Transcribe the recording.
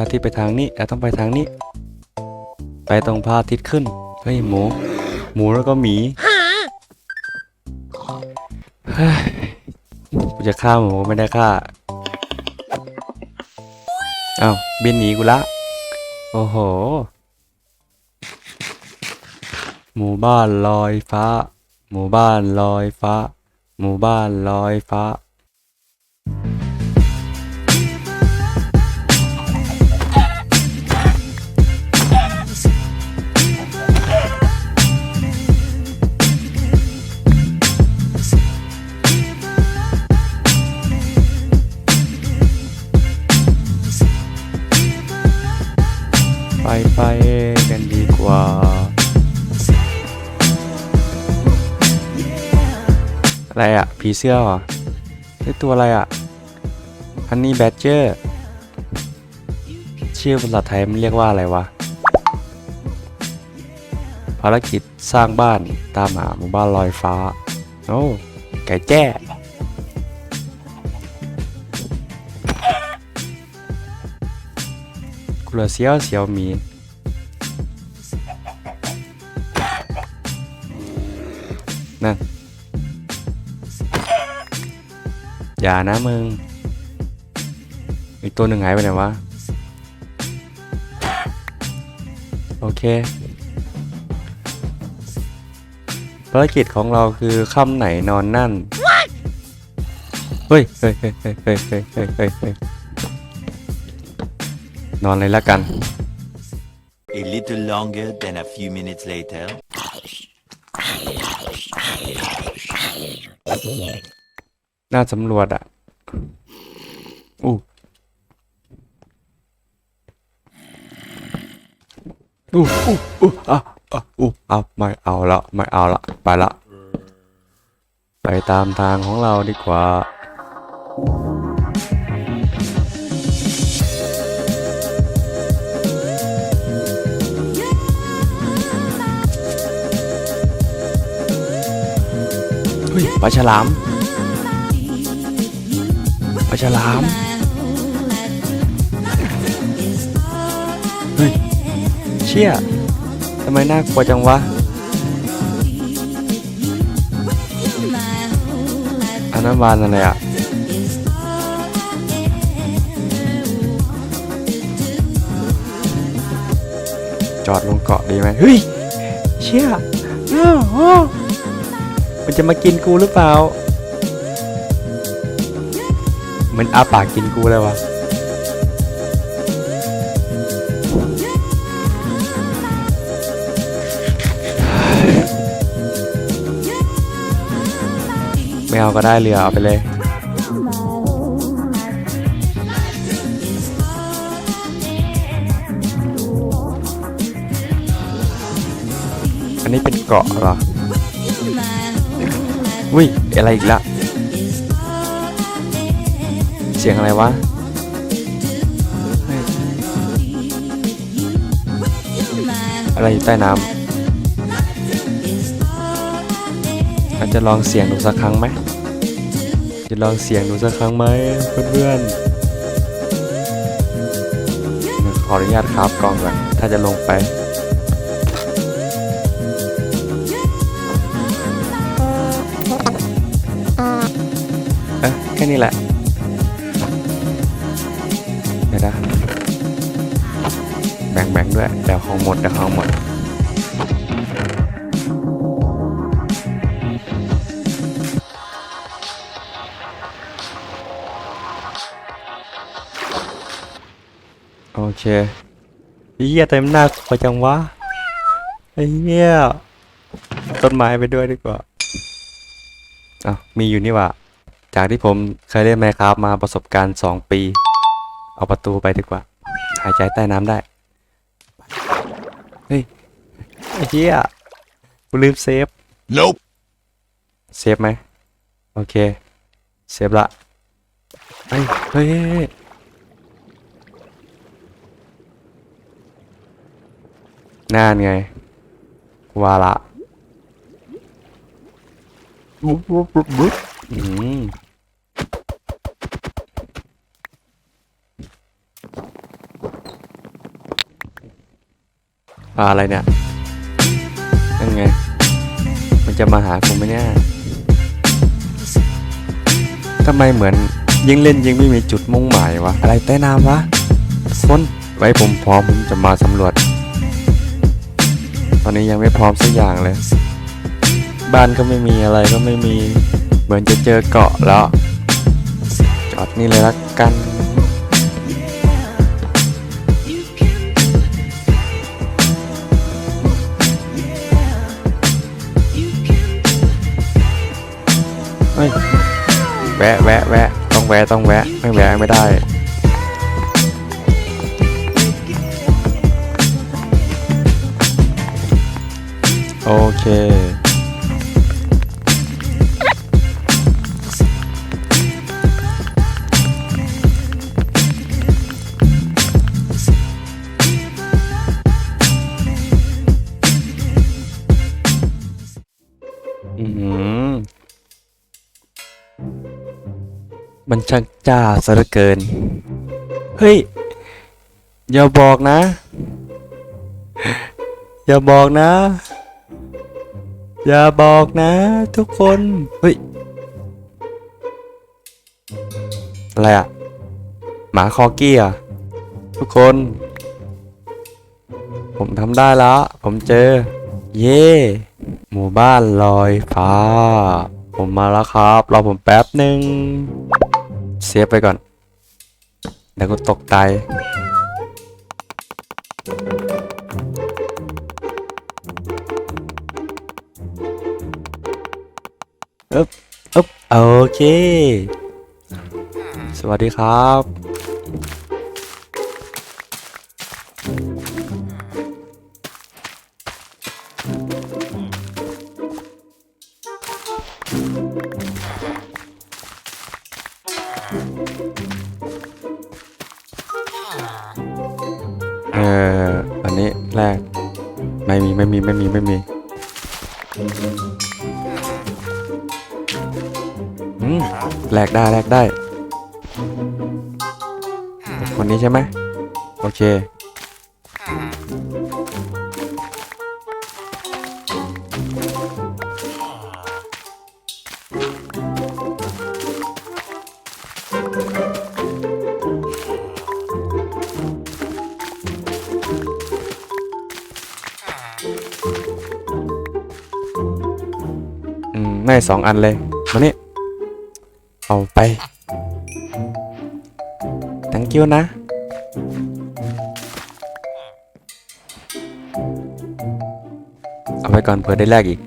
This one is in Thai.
ระอาทิตย์ไปทางนี้เราต้องไปทางนี้ ไปตรงพระอาทิตย์ขึ้น เฮ้ยหมู หมูแล้วก็หมีเฮ้ยกูจะฆ่าหมูไม่ได้ฆ่า เอ้าบินหนีกูละ โอ้โห หมู่บ้านลอยฟ้า หมู่บ้านลอยฟ้า หมู่บ้านลอยฟ้า ไปไปกันดีกว่า อะไรอะผีเสื้อเหรอนี่ตัวอะไรอะฮันนี่แบดเจอร์ ชื่อภาษาไทยมันเรียกว่าอะไรวะ ภารกิจสร้างบ้านตามหาหมู่บ้านลอยฟ้า โอ้ ไก่แจ้ กูละเสียวเสียวมีนั่น อย่านะมึง อีกตัวหนึ่งหายไปไหนวะ โอเคภารกิจของเราคือค่ำไหนนอนนั่น เฮ้ย เฮ้ย เฮ้ย เฮ้ย เฮ้ย เฮ้ย นอนเลยละกัน A little longer than a few minutes later. น่าสำรวจอะอู้อู้อู้อู้อะอะอู้อะไม่เอาละไม่เอาละไปละ ไปตามทางของเราดีกว่า้ยปลาฉลามปลาฉลามเฮ้ยเชี่ยทำไมน่ากลัวจังวะอันนั้นวานอะไรอะจอดลงเกาะดีไหมเฮ้ย เชี่ยอ้อ มันจะมากินกูหรือเปล่า มันอาปากกินกูเลยวะไม่เอาก็ได้เรือเอาไปเลย อันนี้เป็นเกาะเหรอ อุ้ยอะไรอีกละเสียงอะไรวะอะไรอยู่ใต้น้ำอาจจะลองเสียงดูสักครั้งไหมจะลองเสียงดูสักครั้งไหมเพื่อนๆขออนุญาตครับกล้องก่อนถ้าจะลงไป ค่นี้แหละเดี๋ยวนะแบ่งแบ่งด้วยเดี๋ยวของหมดเดี๋ยวของหมดโอเคอ้เหี้ยเต็มหน้าพอจังวะไอ้เหี้ยต้นไม้ไปด้วยดีกว่าอ้าวมีอยู่นี่ว่า จากที่ผมเคยเล่นแมคครับมาประสบการณ์ 2 ปี เอาประตูไปดีกว่า หายใจใต้น้ำได้ เฮ้ยไอ้เหี้ยกูลืมเซฟ Nope. เซฟไหม โอเค เซฟละเฮ้ยเฮ้ยเฮ้ยเฮ้ยน่านไงวาละบุ๊บบุ๊บบุ๊บบุ๊บ อืมอ่าอะไรเนี่ยนั่นไง มันจะมาหาผมไหมเนี่ยทำไมเหมือนยิ่งเล่นยิ่งไม่มีจุดมุ่งหมายวะ อะไรใต้น้ำวะคนไว้ผมพร้อมผมจะมาสำรวจ ตอนนี้ยังไม่พร้อมสักอย่างเลย บ้านก็ไม่มีอะไรก็ไม่มี เหมือนจะเจอเกาะแล้ว จอดนี่เลยละกันเฮ้ยแวะแวะแวะต้องแวะต้องแวะไม่แวะไม่ได้โอเค ช่างจ้าซะเหลือเกิน เฮ้ย อย่าบอกนะ อย่าบอกนะ อย่าบอกนะ ทุกคน เฮ้ย อะไรอะหมาคอกี้อะทุกคน ผมทำได้แล้ว ผมเจอ เย่หมู่บ้านลอยฟ้า ผมมาแล้วครับ รอผมแป๊บหนึ่ง เซฟไปก่อนเดี๋ยวกูตกตายอึ๊บอึ๊บโอเค สวัสดีครับ เอออันนี้แรก ไม่มีไม่มีไม่มีไม่มีอืมแลกได้แลกได้คนนี้ใช่ไหมโอเค อืมได้สองอันเลย มานี่ เอาไป thank you นะ เอาไปก่อนเผื่อได้แลกอีก